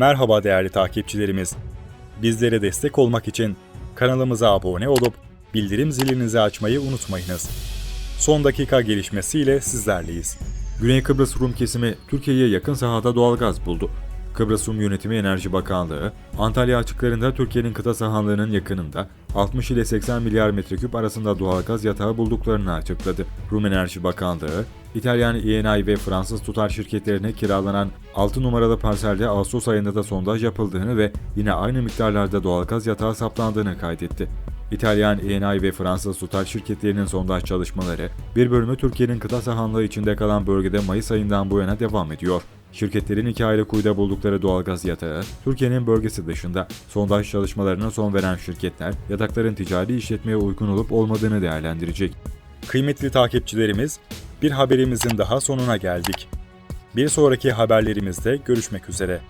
Merhaba değerli takipçilerimiz. Bizlere destek olmak için kanalımıza abone olup bildirim zilinizi açmayı unutmayınız. Son dakika gelişmesiyle sizlerleyiz. Güney Kıbrıs Rum kesimi Türkiye'ye yakın sahada doğalgaz buldu. Kıbrıs Rum Yönetimi Enerji Bakanlığı, Antalya açıklarında Türkiye'nin kıta sahanlığının yakınında 60 ile 80 milyar metreküp arasında doğalgaz yatağı bulduklarını açıkladı. Rum Enerji Bakanlığı, İtalyan ENI ve Fransız tutar şirketlerine kiralanan 6 numaralı parselde Ağustos ayında da sondaj yapıldığını ve yine aynı miktarlarda doğalgaz yatağı saptandığını kaydetti. İtalyan ENI ve Fransız tutar şirketlerinin sondaj çalışmaları, bir bölümü Türkiye'nin kıta sahanlığı içinde kalan bölgede Mayıs ayından bu yana devam ediyor. Şirketlerin iki ayrı kuyuda buldukları doğalgaz yatağı, Türkiye'nin bölgesi dışında sondaj çalışmalarına son veren şirketler, yatakların ticari işletmeye uygun olup olmadığını değerlendirecek. Kıymetli takipçilerimiz, bir haberimizin daha sonuna geldik. Bir sonraki haberlerimizde görüşmek üzere.